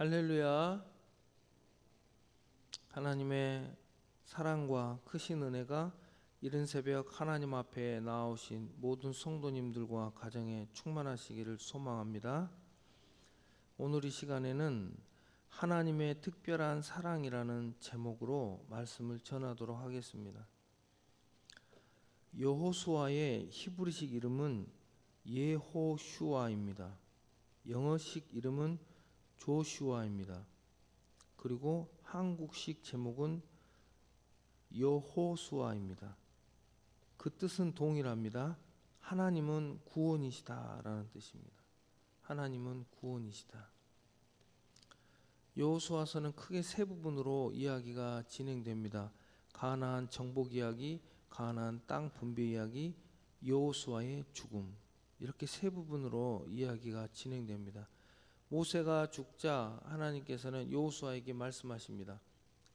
할렐루야. 하나님의 사랑과 크신 은혜가 이른 새벽 하나님 앞에 나오신 모든 성도님들과 가정에 충만하시기를 소망합니다. 오늘 이 시간에는 하나님의 특별한 사랑이라는 제목으로 말씀을 전하도록 하겠습니다. 여호수아의 히브리식 이름은 예호슈아입니다. 영어식 이름은 조슈아입니다. 그리고 한국식 제목은 여호수아입니다. 그 뜻은 동일합니다. 하나님은 구원이시다라는 뜻입니다. 하나님은 구원이시다. 여호수아서는 크게 세 부분으로 이야기가 진행됩니다. 가나안 정복 이야기, 가나안 땅 분배 이야기, 여호수아의 죽음. 이렇게 세 부분으로 이야기가 진행됩니다. 모세가 죽자 하나님께서는 여호수아에게 말씀하십니다.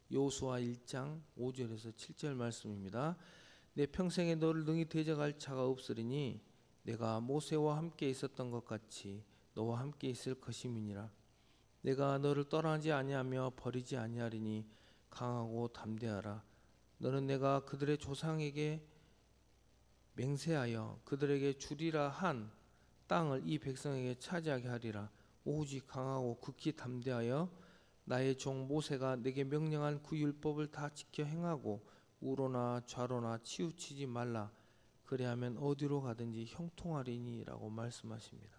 여호수아 1장 5절에서 7절 말씀입니다. 내 평생에 너를 능히 대적할 자가 없으리니 내가 모세와 함께 있었던 것 같이 너와 함께 있을 것임이니라. 내가 너를 떠나지 아니하며 버리지 아니하리니 강하고 담대하라. 너는 내가 그들의 조상에게 맹세하여 그들에게 주리라 한 땅을 이 백성에게 차지하게 하리라. 오직 강하고 극히 담대하여 나의 종 모세가 내게 명령한 그 율법을 다 지켜 행하고 우로나 좌로나 치우치지 말라. 그리하면 어디로 가든지 형통하리니라고 말씀하십니다.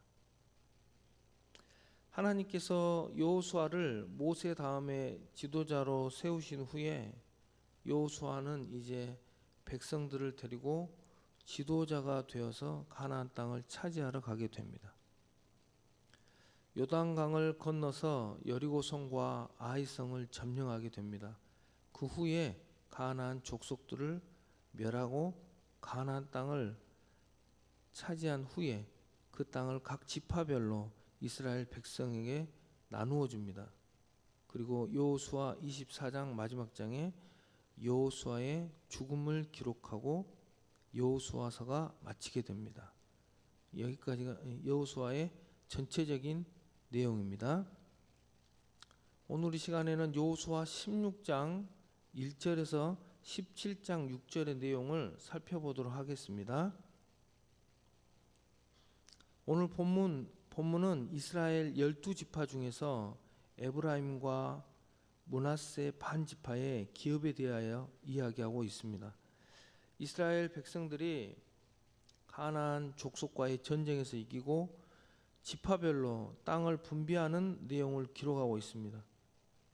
하나님께서 여호수아를 모세 다음에 지도자로 세우신 후에 여호수아는 이제 백성들을 데리고 지도자가 되어서 가나안 땅을 차지하러 가게 됩니다. 요단강을 건너서 여리고성과 아이성을 점령하게 됩니다. 그 후에 가나안 족속들을 멸하고 가나안 땅을 차지한 후에 그 땅을 각 지파별로 이스라엘 백성에게 나누어 줍니다. 그리고 여호수아 24장 마지막 장에 여호수아의 죽음을 기록하고 여호수아서가 마치게 됩니다. 여기까지가 여호수아의 전체적인 내용입니다. 오늘 이 시간에는 여호수아 16장 1절에서 17장 6절의 내용을 살펴보도록 하겠습니다. 오늘 본문 본문은 이스라엘 열두 지파 중에서 에브라임과 문하세 반 지파의 기업에 대하여 이야기하고 있습니다. 이스라엘 백성들이 가나안 족속과의 전쟁에서 이기고 지파별로 땅을 분배하는 내용을 기록하고 있습니다.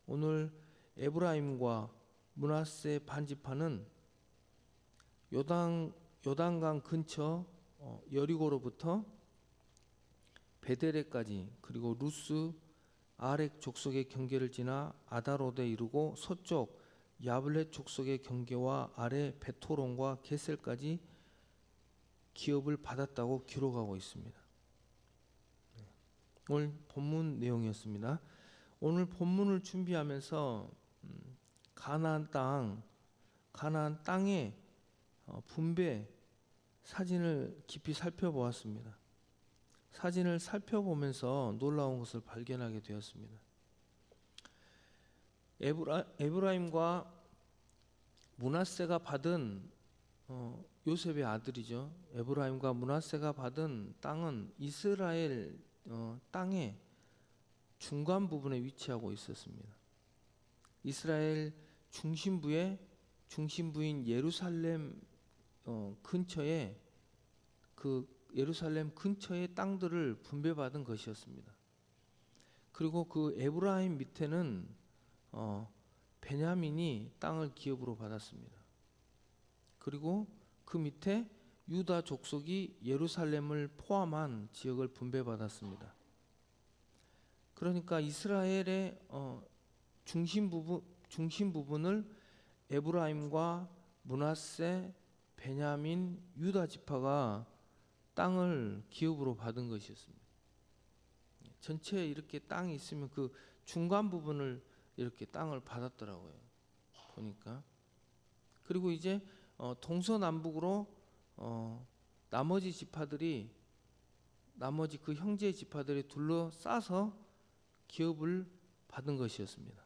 오늘 에브라임과 문하세 반지파는 요단 요단강 근처 어, 여리고로부터 베데레까지 그리고 루스 아렉 족속의 경계를 지나 아다로데 이르고 서쪽 야블렛 족속의 경계와 아래 베토론과 게셀까지 기업을 받았다고 기록하고 있습니다. 네. 오늘 본문 내용이었습니다. 오늘 본문을 준비하면서 음, 가나안 땅, 가나안 땅의 어, 분배 사진을 깊이 살펴보았습니다. 사진을 살펴보면서 놀라운 것을 발견하게 되었습니다. 에브라, 에브라임과 문하세가 받은 어, 요셉의 아들이죠. 에브라임과 문하세가 받은 땅은 이스라엘 어, 땅의 중간 부분에 위치하고 있었습니다. 이스라엘 중심부의 중심부인 예루살렘 어, 근처에 그 예루살렘 근처의 땅들을 분배받은 것이었습니다. 그리고 그 에브라임 밑에는 어, 베냐민이 땅을 기업으로 받았습니다. 그리고 그 밑에 유다 족속이 예루살렘을 포함한 지역을 분배받았습니다. 그러니까 이스라엘의 어, 중심 부분 중심 부분을 에브라임과 문하세, 베냐민, 유다 지파가 땅을 기업으로 받은 것이었습니다. 전체에 이렇게 땅이 있으면 그 중간 부분을 이렇게 땅을 받았더라고요. 보니까 그리고 이제 어, 동서남북으로 어, 나머지 지파들이 나머지 그 형제 지파들이 둘러싸서 기업을 받은 것이었습니다.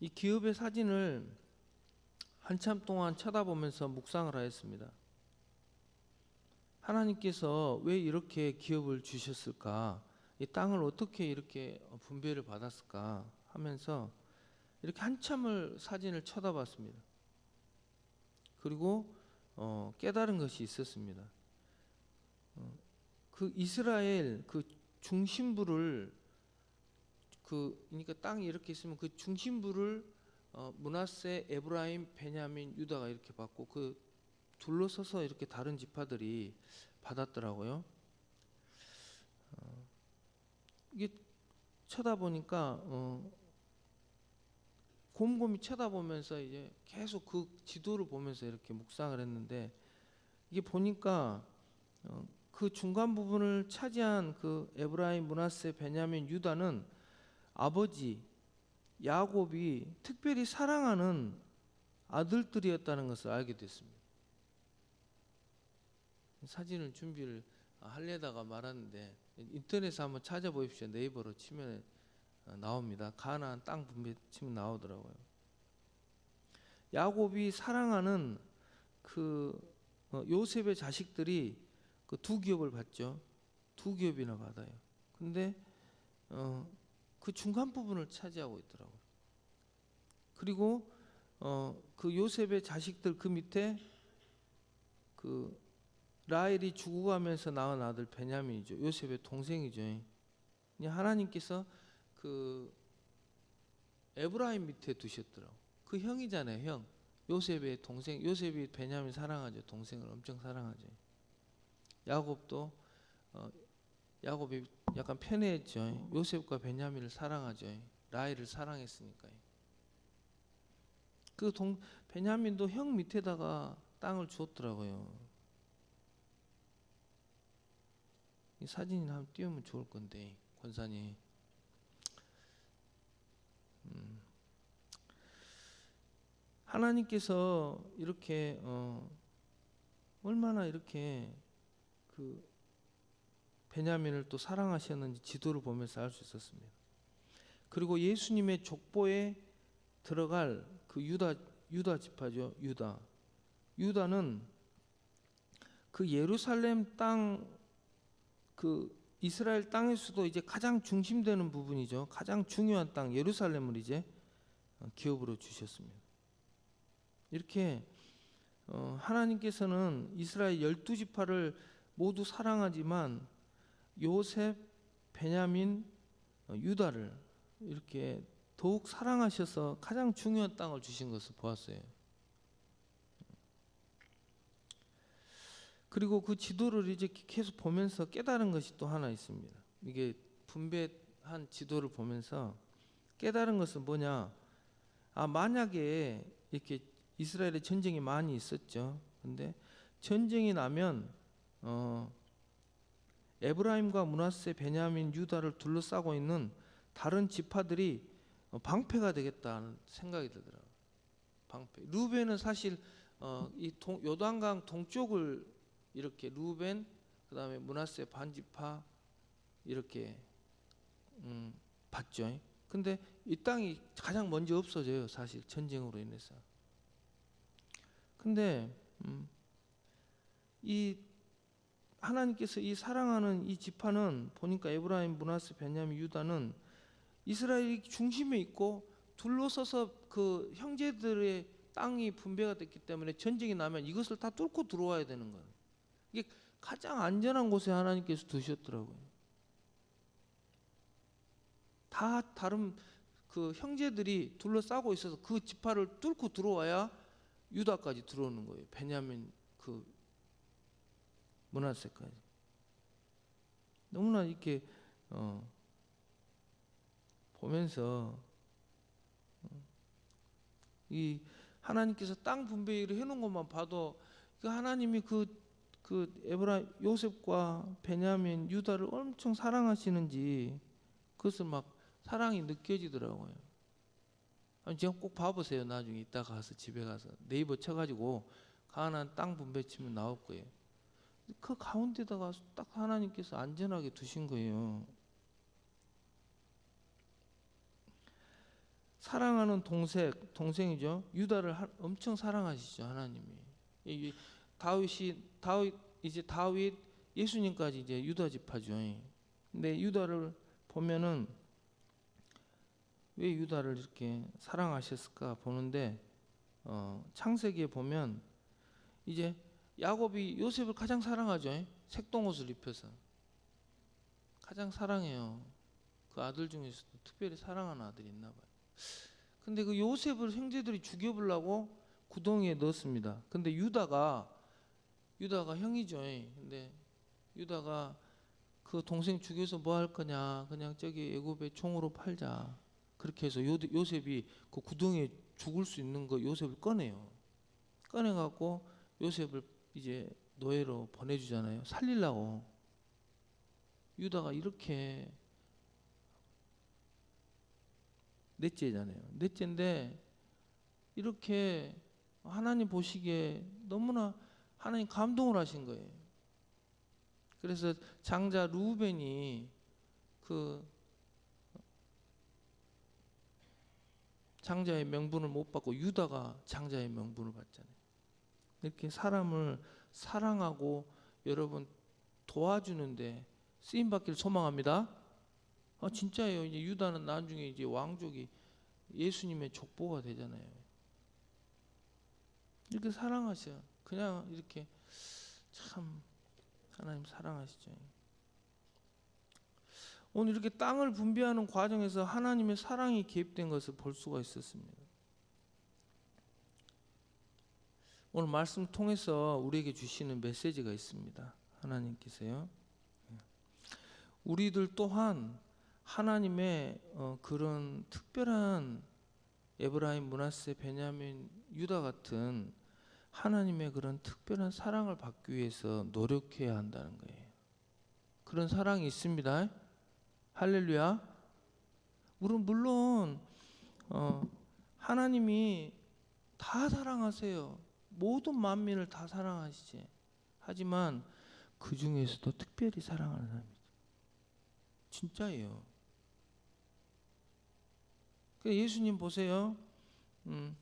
이 기업의 사진을 한참 동안 쳐다보면서 묵상을 하였습니다. 하나님께서 왜 이렇게 기업을 주셨을까? 이 땅을 어떻게 이렇게 분배를 받았을까? 하면서 이렇게 한참을 사진을 쳐다봤습니다. 그리고 어, 깨달은 것이 있었습니다. 어, 그 이스라엘 그 중심부를 그 그러니까 땅이 이렇게 있으면 그 중심부를 어, 문하세, 에브라임, 베냐민, 유다가 이렇게 받고 그 둘러서서 이렇게 다른 지파들이 받았더라고요. 어, 이게 쳐다보니까 어, 곰곰이 쳐다보면서 이제 계속 그 지도를 보면서 이렇게 묵상을 했는데 이게 보니까 어, 그 중간 부분을 차지한 그 에브라임, 문하세, 베냐민, 유다는 아버지 야곱이 특별히 사랑하는 아들들이었다는 것을 알게 됐습니다. 사진을 준비를 하려다가 말았는데 인터넷에 한번 찾아보십시오. 네이버로 치면 어, 나옵니다. 가나안 땅 분배 치면 나오더라고요. 야곱이 사랑하는 그 어, 요셉의 자식들이 그 두 기업을 받죠. 두 기업이나 받아요. 근데 어, 그 중간 부분을 차지하고 있더라고요. 그리고 어, 그 요셉의 자식들 그 밑에 그 라헬이 죽어가면서 낳은 아들 베냐민이죠. 요셉의 동생이죠. 하나님께서 그 에브라임 밑에 두셨더라고. 그 형이잖아요, 형. 요셉의 동생, 요셉이 베냐민 사랑하죠. 동생을 엄청 사랑하죠. 야곱도 어, 야곱이 약간 편애했죠. 요셉과 베냐민을 사랑하죠. 라헬을 사랑했으니까요. 그 동 베냐민도 형 밑에다가 땅을 주었더라고요. 이 사진이 한번 띄우면 좋을 건데 권사님. 하나님께서 이렇게 어, 얼마나 이렇게 그 베냐민을 또 사랑하셨는지 지도를 보면서 알 수 있었습니다. 그리고 예수님의 족보에 들어갈 그 유다 유다 지파죠. 유다. 유다는 그 예루살렘 땅 그 이스라엘 땅에서도 이제 가장 중심되는 부분이죠. 가장 중요한 땅 예루살렘을 이제 어, 기업으로 주셨습니다. 이렇게 어, 하나님께서는 이스라엘 열두 지파를 모두 사랑하지만 요셉, 베냐민, 어, 유다를 이렇게 더욱 사랑하셔서 가장 중요한 땅을 주신 것을 보았어요. 그리고 그 지도를 이제 계속 보면서 깨달은 것이 또 하나 있습니다. 이게 분배한 지도를 보면서 깨달은 것은 뭐냐? 아 만약에 이렇게 이스라엘에 전쟁이 많이 있었죠. 근데 전쟁이 나면 어 에브라임과 문하세, 베냐민, 유다를 둘러싸고 있는 다른 지파들이 어, 방패가 되겠다는 생각이 들더라고요. 방패. 루벤은 사실 어, 이 동, 요단강 동쪽을 이렇게 루벤 그다음에 문하세 반지파 이렇게 음, 봤죠. 근데 이 땅이 가장 먼저 없어져요. 사실 전쟁으로 인해서. 근데 음, 이 하나님께서 이 사랑하는 이 지파는 보니까 에브라임, 문하세, 베냐민, 유다는 이스라엘이 중심에 있고 둘러서서 그 형제들의 땅이 분배가 됐기 때문에 전쟁이 나면 이것을 다 뚫고 들어와야 되는 거예요. 이게 가장 안전한 곳에 하나님께서 두셨더라고요. 다 다른 그 형제들이 둘러싸고 있어서 그 지파를 뚫고 들어와야 유다까지 들어오는 거예요. 베냐민 그 문하세까지. 너무나 이렇게 어, 보면서 어, 이 하나님께서 땅 분배를 해놓은 것만 봐도 그 하나님이 그, 그 에브라 요셉과 베냐민 유다를 엄청 사랑하시는지 그것을 막 사랑이 느껴지더라고요. 지금 꼭 봐보세요. 나중에 이따가 가서 집에 가서 네이버 쳐가지고 가나안 땅 분배 치면 나올 거예요. 그 가운데다가 딱 하나님께서 안전하게 두신 거예요. 사랑하는 동생, 동생이죠. 유다를 엄청 사랑하시죠, 하나님이. 다윗이 다윗 이제 다윗 예수님까지 이제 유다 집하죠. 근데 유다를 보면은 왜 유다를 이렇게 사랑하셨을까 보는데 어, 창세기에 보면 이제 야곱이 요셉을 가장 사랑하죠. 색동옷을 입혀서 가장 사랑해요. 그 아들 중에서도 특별히 사랑하는 아들이 있나 봐요. 근데 그 요셉을 형제들이 죽여보려고 구덩이에 넣었습니다. 근데 유다가 유다가 형이죠. 근데 유다가 그 동생 죽여서 뭐 할 거냐? 그냥 저기 애굽에 총으로 팔자. 그렇게 해서 요, 요셉이 그 구덩이에 죽을 수 있는 거 요셉을 꺼내요. 꺼내 갖고 요셉을 이제 노예로 보내주잖아요. 살리려고. 유다가 이렇게 넷째잖아요. 넷째인데 이렇게 하나님 보시기에 너무나 하나님 감동을 하신 거예요. 그래서 장자 루벤이 그 장자의 명분을 못 받고 유다가 장자의 명분을 받잖아요. 이렇게 사람을 사랑하고 여러분 도와주는데 쓰임 받기를 소망합니다. 아 진짜예요. 이제 유다는 나중에 이제 왕족이 예수님의 족보가 되잖아요. 이렇게 사랑하셔. 그냥 이렇게 참 하나님 사랑하시죠. 오늘 이렇게 땅을 분배하는 과정에서 하나님의 사랑이 개입된 것을 볼 수가 있었습니다. 오늘 말씀 통해서 우리에게 주시는 메시지가 있습니다. 하나님께서요. 우리들 또한 하나님의 어, 그런 특별한 에브라임, 문하세, 베냐민, 유다 같은 하나님의 그런 특별한 사랑을 받기 위해서 노력해야 한다는 거예요. 그런 사랑이 있습니다. 할렐루야. 물론 물론 어, 하나님이 다 사랑하세요. 모든 만민을 다 사랑하시지. 하지만 그 중에서도 특별히 사랑하는 사람이죠. 진짜예요. 그 예수님 보세요. 음,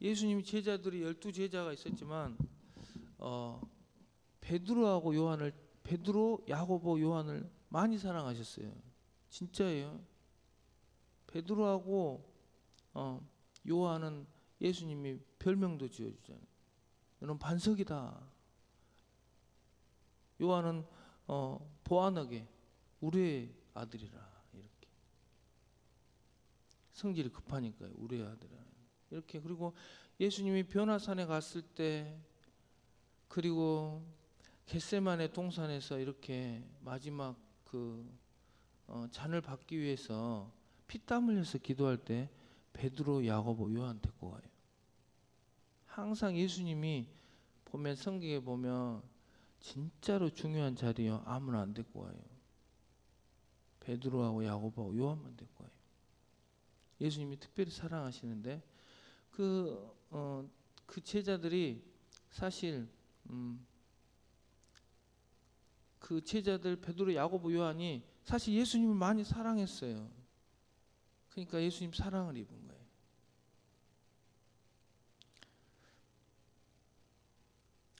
예수님 제자들이 열두 제자가 있었지만 어, 베드로하고 요한을 베드로, 야고보, 요한을 많이 사랑하셨어요. 진짜예요. 베드로하고 어, 요한은 예수님이 별명도 지어주잖아요. 너는 반석이다. 요한은 어, 보아너게 우리의 아들이라 이렇게 성질이 급하니까요. 우리의 아들이라 이렇게 그리고 예수님이 변화산에 갔을 때 그리고 겟세만의 동산에서 이렇게 마지막 그 어, 잔을 받기 위해서 피땀 흘려서 기도할 때 베드로, 야고보, 요한 데리고 가요. 항상 예수님이 보면 성경에 보면 진짜로 중요한 자리요 아무나 안 데리고 와요. 베드로하고 야고보하고 요한만 데리고 와요. 예수님이 특별히 사랑하시는데 그, 어, 그 제자들이 사실 음, 그 제자들 베드로, 야고보, 요한이 사실 예수님을 많이 사랑했어요. 그러니까 예수님 사랑을 입은 거예요.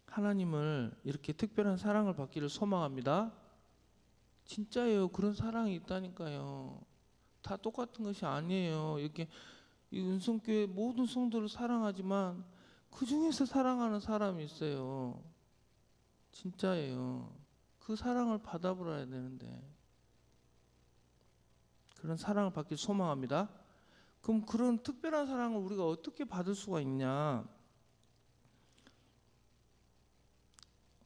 하나님을 이렇게 특별한 사랑을 받기를 소망합니다. 진짜예요. 그런 사랑이 있다니까요. 다 똑같은 것이 아니에요. 이렇게 이 은성교회 모든 성도를 사랑하지만 그 중에서 사랑하는 사람이 있어요. 진짜예요. 그 사랑을 받아보아야 되는데 그런 사랑을 받길 소망합니다. 그럼 그런 특별한 사랑을 우리가 어떻게 받을 수가 있냐?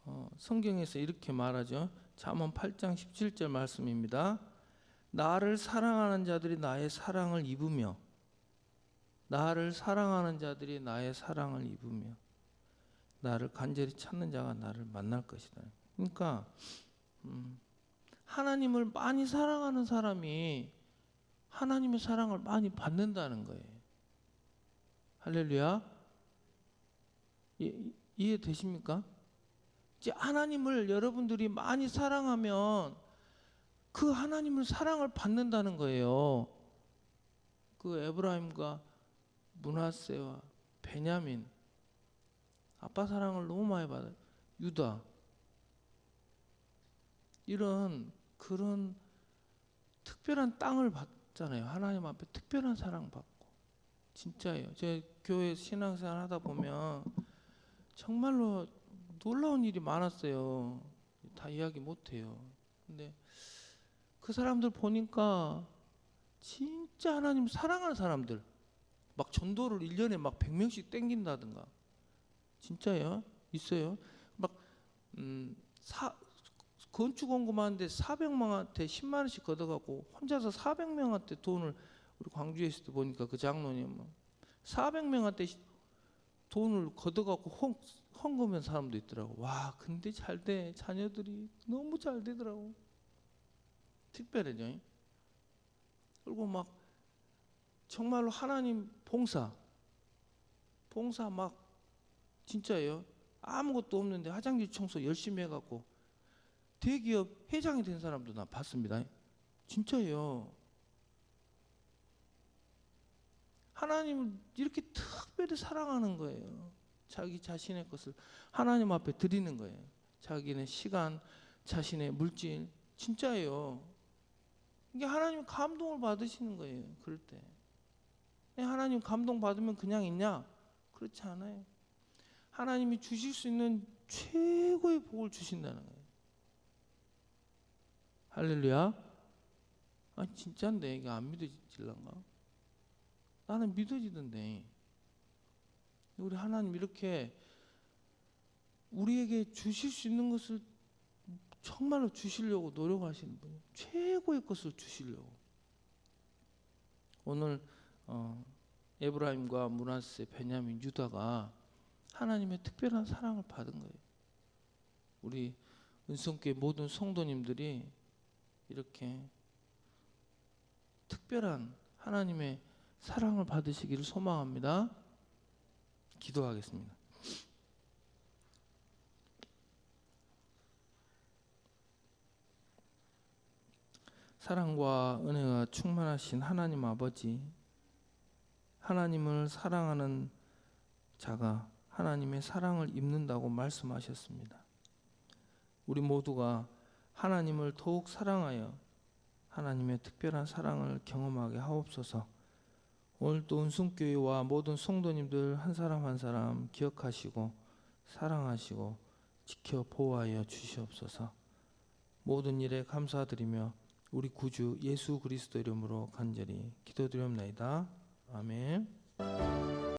어, 성경에서 이렇게 말하죠. 잠언 8장 17절 말씀입니다. 나를 사랑하는 자들이 나의 사랑을 입으며 나를 사랑하는 자들이 나의 사랑을 입으며 나를 간절히 찾는 자가 나를 만날 것이다. 그러니까 음, 하나님을 많이 사랑하는 사람이 하나님의 사랑을 많이 받는다는 거예요. 할렐루야. 이, 이해되십니까? 이제 하나님을 여러분들이 많이 사랑하면 그 하나님을 사랑을 받는다는 거예요. 그 에브라임과 문하세와 베냐민 아빠 사랑을 너무 많이 받아 유다 이런 그런 특별한 땅을 받 잖아요. 하나님 앞에 특별한 사랑 받고. 진짜예요. 제 교회 신앙생활 하다 보면 정말로 놀라운 일이 많았어요. 다 이야기 못해요. 근데 그 사람들 보니까 진짜 하나님 사랑하는 사람들 막 전도를 1년에 막 100명씩 땡긴다든가. 진짜요? 있어요. 막 음, 사, 건축 원금하는데 400명한테 10만 원씩 걷어갖고 혼자서 400명한테 돈을 우리 광주에 있을 때 보니까 그 장로님 뭐 400명한테 돈을 걷어갖고 헌, 헌금한 사람도 있더라고. 와, 근데 잘 돼. 자녀들이 너무 잘 되더라고. 특별해요. 그리고 막 정말로 하나님 봉사, 봉사 막 진짜예요. 아무것도 없는데 화장실 청소 열심히 해갖고 대기업 회장이 된 사람도 나 봤습니다. 진짜예요. 하나님을 이렇게 특별히 사랑하는 거예요. 자기 자신의 것을 하나님 앞에 드리는 거예요. 자기는 시간, 자신의 물질, 진짜예요. 이게 하나님 감동을 받으시는 거예요. 그럴 때. 하나님 감동 받으면 그냥 있냐? 그렇지 않아요. 하나님이 주실 수 있는 최고의 복을 주신다는 거예요. 할렐루야. 아 진짜인데 이게 안 믿어질란가? 나는 믿어지던데. 우리 하나님 이렇게 우리에게 주실 수 있는 것을 정말로 주시려고 노력하시는 분이 최고의 것을 주시려고. 오늘 어, 에브라임과 문하세, 베냐민, 유다가 하나님의 특별한 사랑을 받은 거예요. 우리 은성교회 모든 성도님들이 이렇게 특별한 하나님의 사랑을 받으시기를 소망합니다. 기도하겠습니다. 사랑과 은혜가 충만하신 하나님 아버지, 하나님을 사랑하는 자가 하나님의 사랑을 입는다고 말씀하셨습니다. 우리 모두가 하나님을 더욱 사랑하여 하나님의 특별한 사랑을 경험하게 하옵소서. 오늘도 은순교회와 모든 성도님들 한 사람 한 사람 기억하시고 사랑하시고 지켜 보호하여 주시옵소서. 모든 일에 감사드리며 우리 구주 예수 그리스도 이름으로 간절히 기도드리옵나이다. 아멘.